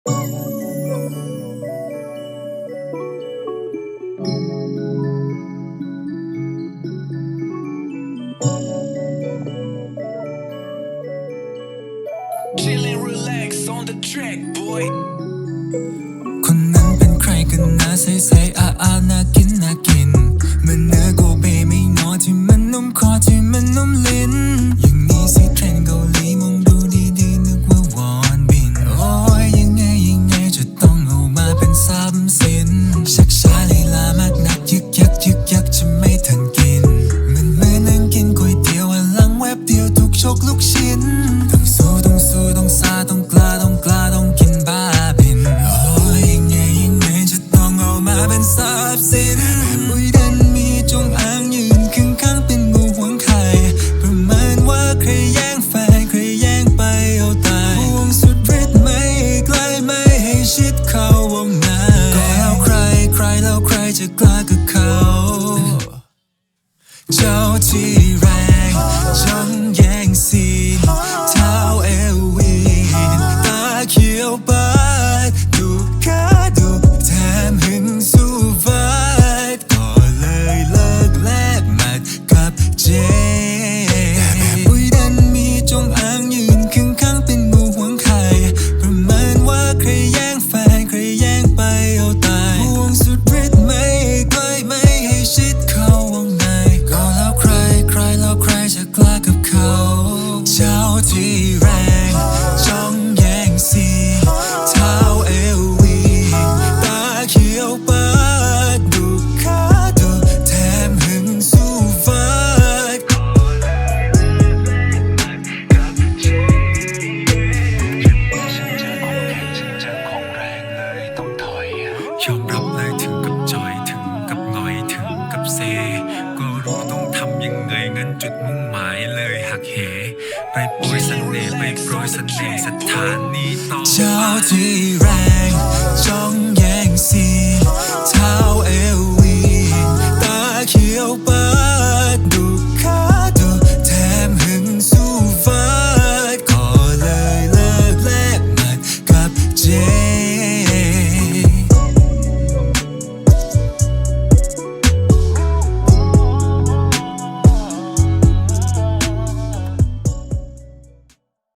Chillin' relax on the track boy คนนั้นเป็นใครกันนะใส่ใส่อาอาน่ากินน่ากินมัน กลูกชิ้น ต้องสู้ต้องสู้ต้องซาต้องกล้าต้องกล้าต้องกินบ้าบินโอ้ยยังไงยังไงจะต้องเอามาเป็นทรัพย์สินอุ้ยดันมีจงอางยืนข้างข้างๆเป็นงูหวงไข่ประมาณว่าใครแย่งแฟนใครแย่งไปเอาตายห่วงสุดฤทธิ์ไม่ใกล้ไม่ให้ชิดเข้าวงในก็แล้วใครใครแล้วใครจะกล้ากับเขา เจ้าที่ ที่แรงจ้องแย่งซีนเท้าเอววีตาเขียวปาดดูขาดูแถมหึงสู้ฟาดยอมรับเลยถึงกับจอยถึงกับงอยถึงกับเซ ก็รู้ต้องทำยังไงงั้นจุดมุ่งหมายเลยหักเห ไปโปรยเสน่ห์ไปโปรยเสน่ห์สถานีต่อเจ้าที่แรงจ้องแย่งซีเท้าเอววีตาเขียวเปิด